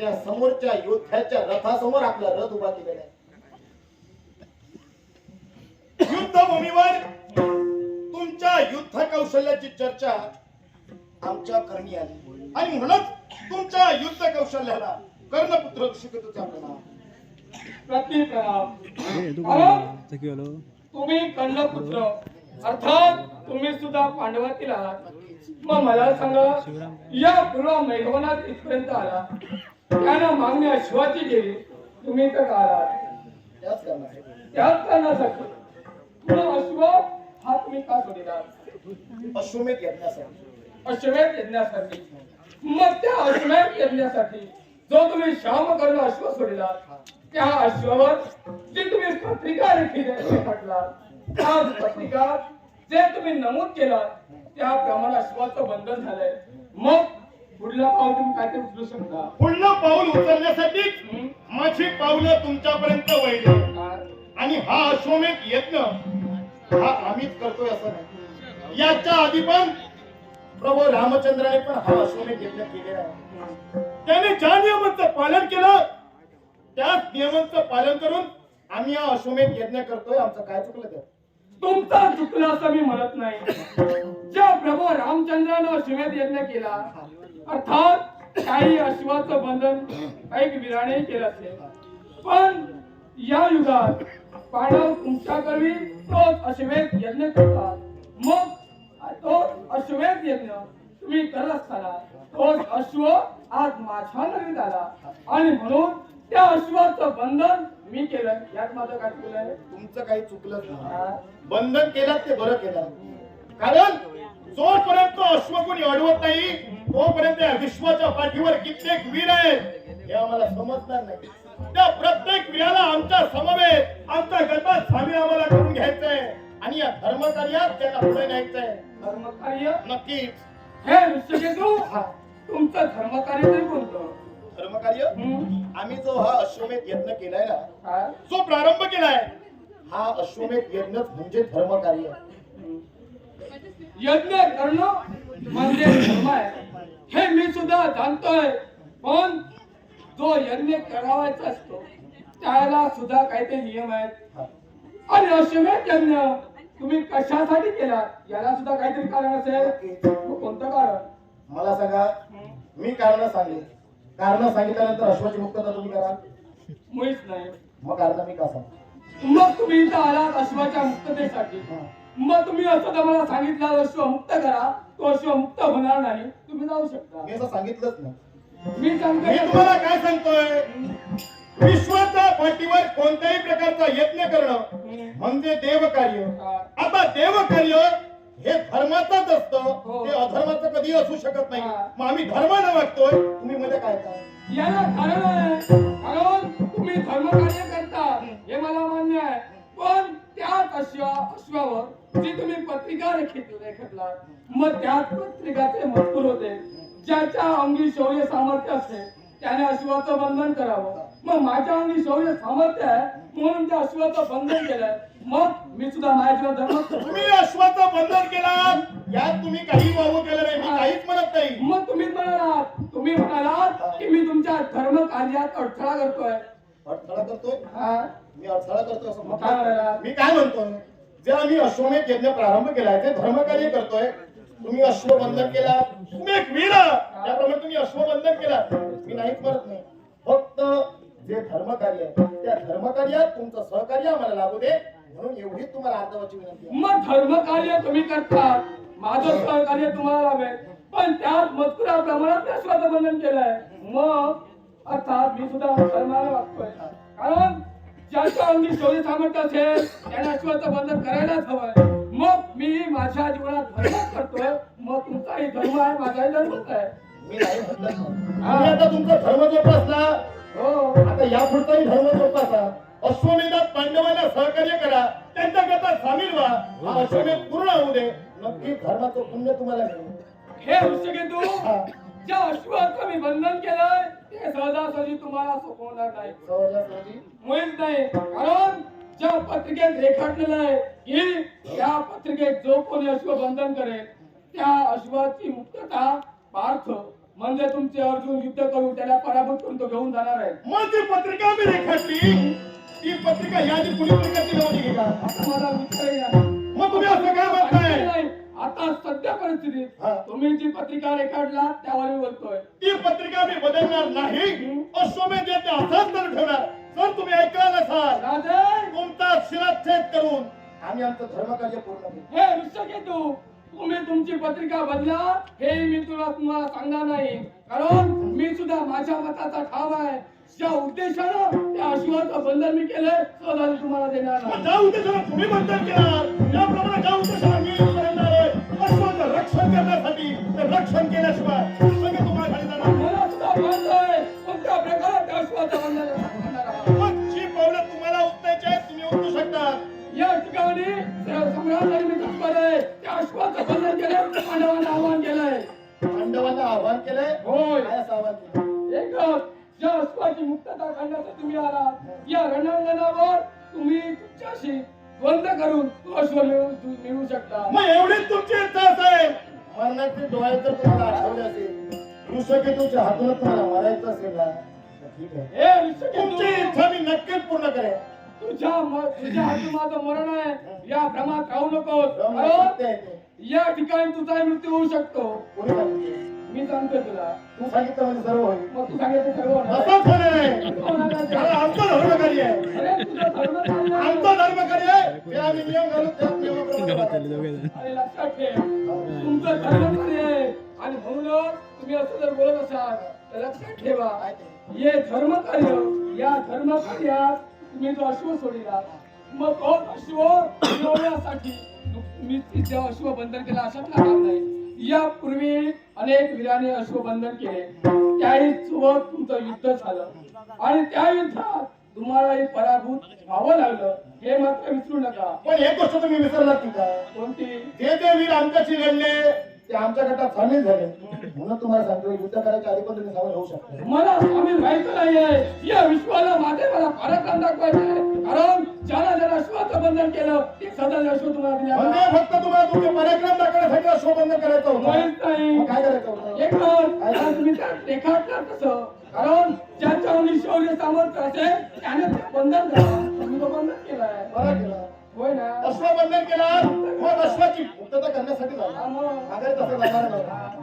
त्या समोरच्या योद्ध्याच्या रथासमोर आपला रथ उभा केलेला आहे. युद्धभूमीवर तुमच्या युद्ध कौशल्याची चर्चा आमच्या करणी आली. आणि म्हणूनच तुमच्या युद्ध कौशल्याला कर्णपुत्र शिकतच आपल्याला तुम्ही कंडपुत्र अर्थात तुम्ही सुद्धा पांडवातील आहात. मग मला सांगा या पूर्व मेघवनात इथपर्यंत आला. त्यानं मागण्या शिवाची केली तुम्ही तर आलात? त्याच कारणासाठी. मग अश्व हा तुम्ही का सोडिला अश्वमेध यज्ञासाठी. अश्वमेध यज्ञासाठी. मग त्या अश्वमेध यज्ञासाठी जो तुम्ही श्याम कर्ण अश्व सोडिला त्या अश्वावर जी तुम्ही पत्रिका रेखाटला त्या पत्रिका जे तुम्ही नमूद केलं त्याप्रमाणे अश्वाचं बंधन झालंय. मग पुढला पाऊल तुम्ही काय ते उचलू शकता. पुढलं पाऊल उचलण्यासाठी हं? माझी पावलं तुमच्यापर्यंत वळली. आणि हा अश्वमेध यज्ञ हा आम्हीच करतोय असं नाही. याच्या आधी पण प्रभू रामचंद्राने पण हा अश्वमेध यज्ञ केलेला आहे. त्याने ज्या नियमांचं पालन केलं त्याच नियमांचं पालन करून आम्ही हा अश्वमेध यज्ञ करतोय. आमचं काय चुकलं तर तुमचा चुकलं असं मी म्हणत नाही. ज्या प्रभू रामचंद्रानं अश्वमेध यज्ञ केला अर्थात काही अश्वाचं बंधन काही वीराने केलं असेल. पण या युगात पांडव तुमच्याकरवी तोच अश्वमेध यज्ञ करतात. मग तो अश्वमेध यज्ञ तुम्ही करत असताना तोच अश्व आज माझ्या नगरीत आला. आणि म्हणून त्या अश्वाचं बंधन मी केलं. यात माझं काय केलंय तुमचं काही चुकलंच नाही. बंधन केलं ते बरं केलं. कारण जोपर्यंत अश्व कोणी अडवत नाही तोपर्यंत या विश्वाच्या पाठीवर कित्येक वीर आहेत. हे आम्हाला समजणार नाही. त्या प्रत्येक वीराला आमच्या समवेत आमच्या गटात सामील आम्हाला करून घ्यायचंय. आणि या धर्मकार्यात त्यांना पुढे न्यायचंय. धर्मकार्य? नक्कीच. हे ऋषिकेतू तुमचं धर्मकार्य तरी कोणतं? धर्मकार्य? आम्ही जो हा अश्वमेध यज्ञ केलाय ना? जो प्रारंभ केलाय हा अश्वमेध यज्ञच म्हणजे धर्मकार्य. यज्ञ करणं म्हणजे धर्म आहे. हे मी सुद्धा जाणतोय पण जो यज्ञ करावायचा असतो त्याला सुद्धा काहीतरी नियम आहेत. आणि अश्वमेध यज्ञ तुम्ही कशासाठी केला याला सुद्धा काहीतरी कारण असेल. कोणतं कारण? मला सांगा? मी कारण सांगेन. कारण सांगितल्यानंतर अश्वाची मुक्तता तुम्ही कराल मुळीच नाही. मग कारण मी का सांग? मग तुम्ही इथं आलात अश्वाच्या मुक्ततेसाठी. मग तुम्ही असं तर मला सांगितलं अश्व मुक्त करा. तो अश्व मुक्त होणार नाही. तुम्ही जाऊ शकता. मी असं सांगितलंच नाही. मी मी सांगतो तुम्हाला काय सांगतोय? विश्वाच्या पाठीवर कोणत्याही प्रकारचा यज्ञ करणं म्हणजे देवकार्य. आता देवकार्य हे धर्माचंच असतं. हो. ते अधर्माचं कधी असू शकत नाही. हा. मग आम्ही धर्मानं वागतोय. तुम्ही मध्ये काय काय याला कारण आहे. कारण तुम्ही धर्मकार्य करता. अश्वावर जी तुम्ही पत्रिका रेखित रेखटला मग त्याच पत्रिकाचे मजकूर होते. ज्याच्या अंगी शौर्य सामर्थ्य असते त्याने अश्वाचं बंधन करावं. मग माझ्या अंगी शौर्य सामर्थ्य आहे म्हणून त्या अश्वाचं बंधन केलंय. मग मी सुद्धा माझ्या धर्म तुम्ही अश्वाचं बंधन केला यात तुम्ही काही वाहू केलं नाही मी काहीच म्हणत नाही. मग तुम्ही म्हणालात तुम्ही म्हणालात की मी तुमच्या धर्म कार्यात अडथळा करतोय. अडथळा करतोय? हा. मी अडथळा करतोय असं म्हणाला मी काय म्हणतोय? जे आम्ही अश्वमेध यज्ञ प्रारंभ केलाय ते धर्मकार्य करतोय. तुम्ही अश्वबंधन केला तुम्ही एक वीर त्याप्रमाणे तुम्ही अश्वबंधन केला मी नाहीच करत नाही. फक्त जे धर्मकार्य आहे त्या धर्मकार्यात तुमचं सहकार्य आम्हाला लागू दे. म्हणून एवढी तुम्हाला अर्धवाची विनंती मग धर्मकार्य तुम्ही करता माझं सहकार्य तुम्हाला लाभेल पण त्यात मजकुराप्रमाणे मी अश्वाचं बंधन केलंय. मग अर्थात मी सुद्धा धर्माला वागतोय. कारण ज्याच्या अंगी शौर्य सामर्थ्य असेल त्याने अश्वाचं बंधन करायलाच हवंय. मग मी माझ्या जीवनात धर्म करतोय. मग तुमचाही धर्म आहे माझाही धर्मच आहे. मी नाही म्हटलं तुम्ही आता तुमचा धर्म जोपासला. हो. आता या पुढचाही धर्म जोपासा. अश्वमेधात पांडवांना सहकार्य करा. त्यांच्या गटात सामील व्हा. हा अश्वमेध पूर्ण होऊ दे. नक्की धर्माचं पुण्य तुम्हाला मिळेल. हे ऋषिकेतू ज्या अश्वाचं मी बंधन केलंय ते सहजासहजी तुम्हाला सोपवणार नाही. मुळीच नाही कारण ज्या पत्रिकेत रेखाटलेलं आहे की त्या पत्रिकेत जो कोणी अश्व बंधन करेल त्या अश्वाची मुक्तता पार्थ म्हणजे तुमचे अर्जुन युद्ध करून त्याला पराभूत करून तो घेऊन जाणार आहे. मग ती पत्रिका मी रेखाटली ती पत्रिका यादी कुणी पत्रिका का आता मला विचार मग तुम्ही असं काय म्हणताय नाही. आता सध्या परिस्थितीत हा. तुम्ही जी पत्रिका रेखाटला त्यावर मी बोलतोय. ती पत्रिका मी बदलणार नाही. अश्वमेध यज्ञ असाच तर ठेवणार. जर तुम्ही ऐकला नसाल राजे तुमचा शिरच्छेद करून आम्ही आमचं धर्मकार्य पूर्ण करू. हे ऋषकेतू तुम्ही तुमची पत्रिका बदला. हे मी तुला तुम्हाला सांगणार नाही. कारण मी सुद्धा माझ्या मताचा ठाव आहे. ज्या उद्देशानं त्या अश्वाचं बंधन मी केलंय सहज तुम्हाला देणार मग नाही. ज्या उद्देशाने तुम्ही बंधन केला त्याप्रमाणे ज्या उद्देशाने मी अश्वाची मुक्तता करण्यासाठी तुम्ही आलात. या रणांगणावर तुम्ही तुमच्याशी द्वंद्व करून तो अश्व मिळवू मिळवू शकता. मग एवढीच तुमची इच्छा असेल. मरणाचे डोळे जर तुम्हाला आठवले असेल ऋषकेतूच्या हातून तुम्हाला मारायचं असेल ना तर ठीक आहे. हे ऋषिकेतू, तुमची इच्छा मी नक्कीच पूर्ण करेन. तुझ्या म- तुझ्या हातून माझं मरण आहे. या भ्रमात राहू नकोस. ब्रह्म कारण सत्य आहे ते. या ठिकाणी तुझा मृत्यू होऊ शकतो. कोणी? मी सांगतोय तुला. तू सांगितलं म्हणजे सर्व होईल. मग तू सांगितलं सर्व होणार. असंच होणार. कारण आमचं धर्मकार्य आहे? अरे तुझं धर्म कार्य आहे. आमचं धर्मकार्य आहे? ते आम्ही नियम घालून त्याच नियमाप्रमाणे लक्षात ठेव. तुमचं धर्म कार्य आहे? आणि म्हणूनच तुम्ही असं जर बोलत असाल तर लक्षात ठेवा? हे धर्म कार्य या धर्म कार्यात तुम्ही जो अश्व सोडिला मग तो अश्व मिळवण्यासाठी मी तिथे अश्व बंधन केला अशात काम नाही यापूर्वी अनेक वीराने अश्व बंधन केले. त्याही सोबत तुमचं युद्ध झालं. आणि त्या युद्धात तुम्हालाही पराभूत व्हावं लागलं. हे मात्र विसरू नका. पण एक गोष्ट तुम्ही विसरलात की का कोणती? ते जे वीर आमच्याशी लढले ते आमच्या गटात सामील झाले. म्हणून तुम्हाला सांगतो युद्ध करायच्या आधी पण तुम्ही सामील होऊ शकता. मला सामील व्हायचं नाहीये. या विश्वाला माझे मला पराक्रम दाखवायचे आहे. बंधन केलं. ते सदा म्हणजे फक्त तुम्हाला तुमचे पराक्रम दाखवण्यासाठी अश्वबंधन करायचं होतं. नाही. काय करायचं होतं? एक कारण तुम्ही त्यात रेखाटणार कसं कारण ज्याच्या शौर्य सामर्थ्य असेल त्याने बंधन करा. तुम्ही तो बंधन केलाय. बरं केलं. होय ना? अश्वबंधन केला मग अश्वाची मुक्तता करण्यासाठी झाला तसं जाणार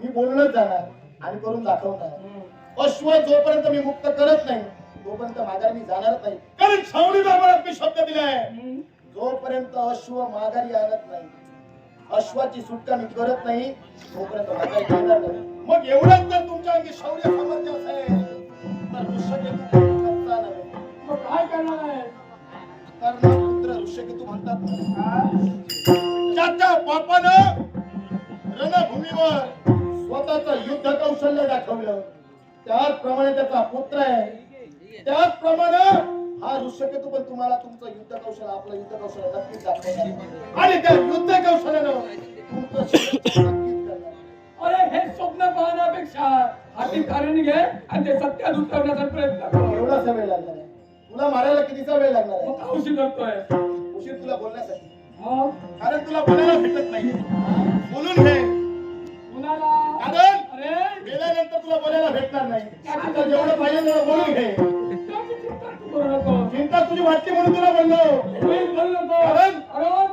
मी बोलूनच जाणार आणि करून दाखवणार. अश्व जोपर्यंत मी मुक्त करत नाही तोपर्यंत माघारी मी जाणारच नाही कारण छावणी दरबारात मी शब्द दिलाय. जोपर्यंत अश्व माघारी आणत नाही अश्वाची सुटका मी करत नाही तोपर्यंत माघारी येणार नाही मग एवढंच जर तुमच्या अंगी शौर्य सामर्थ्य असेल तर ऋषकेतू. मग काय करणार आहे कर्णपुत्र ऋषकेतू म्हणतात हा? ज्याच्या बापानं रणभूमीवर स्वतःच युद्ध कौशल्य दाखवलं त्याचप्रमाणे त्याचा पुत्र आहे त्याचप्रमाणे हा ऋषकेतू पण तुम्हाला तुमचं युद्ध कौशल्य आपलं युद्ध कौशल्य नक्कीच दाखवणार आणि त्या युद्ध कौशल्यानं तुमचं. अरे हे स्वप्न पाहण्यापेक्षा हाती कारण घे आणि ते सत्यात उतरवण्याचा प्रयत्न कर. एवढासा वेळ लागणार आहे. तुला मारायला कितीचा वेळ लागणार मग आहे का उशीर करतोय? उशीर तुला बोलण्यासाठी. कारण तुला बोलायला भेटत नाही. बोलून घे. कुणाला? कारण अरे? गेल्यानंतर तुला बोलायला भेटणार नाही. आता जेवढं पाहिजे तेवढं बोलून घे. करू नको. चिंता तुझी वाटते म्हणून तुला नको. कारण?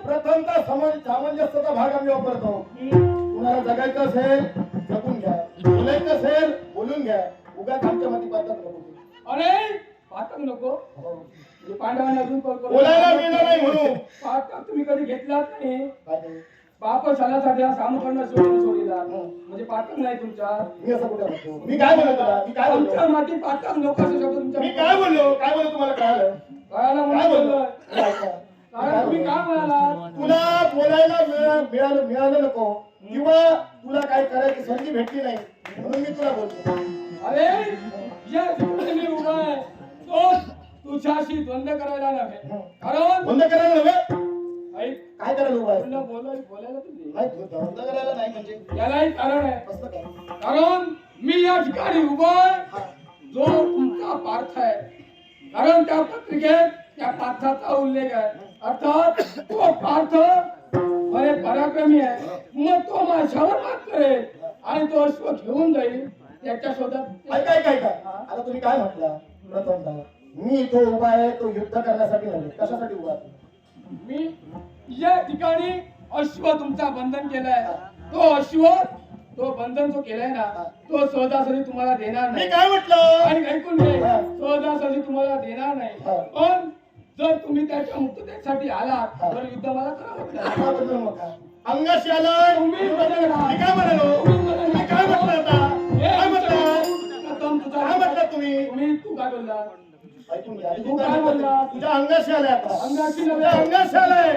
प्रथमतः समज सामंजस्याचा भाग आम्ही वापरतो. कुणाला जगायचं असेल जगून घ्या. बोलायचं असेल बोलून घ्या. उगाच आमच्या मध्ये पाहतात नको. अरे पाहता नको. म्हणजे पांडवांनी अजून बोलायला मिळणार नाही म्हणून. पाहता तुम्ही कधी घेतलाच नाही. काय ते? बाप शालासाठी हा साम करणं सोडून सोडिला म्हणजे पाठक नाही तुमच्या मी असं कुठे म्हणतो? मी काय बोललो तुला? मी काय बोललो माती पाठक लोक असे शब्द तुमच्या मी काय बोललो? काय बोललो तुम्हाला कळालं? कळायला काय म्हणून बोललो काय करायला उभा आहे तुला बोलाय बोलायला तुझी नाही. बंद करायला नाही म्हणजे. यालाही कारण आहे. कसलं काय कारण मी या ठिकाणी उभा आहे. हा. जो तुमचा पार्थ आहे. कारण त्या पत्रिकेत त्या पार्थाचा उल्लेख आहे. अर्थात तो पार्थ बरे पराक्रमी आहे मग तो माझ्यावर मात करेल आणि तो अश्व घेऊन जाईल त्याच्या शोधात ऐका ऐका ऐका. आता तुम्ही काय म्हटलं? प्रथमतः मी इथे उभा आहे तो युद्ध करण्यासाठी नव्हे. कशासाठी उभा आहे? मी या ठिकाणी अश्व तुमचा बंधन केलाय तो अश्व तो बंधन जो केलाय ना तो सहजासहजी तुम्हाला देणार नाही काय म्हटलं आणि ऐकून घे. सहजासहजी तुम्हाला देणार नाही. पण जर तुम्ही त्याच्या मुक्ततेसाठी आलात. तर युद्ध मला करावं. अंगाशी आलाय तुम्ही बदलला. मी काय म्हणालो तुम्ही बदलला. तुम्ही काय म्हटलं आता हे काय म्हटलं प्रथम तुझा काय म्हटलं तुम्ही तुम्ही तू काय बोलला ऐकून घ्या. तू काय बोलला? तुझ्या अंगाशी आलाय अंगाशी अंगाशी आलाय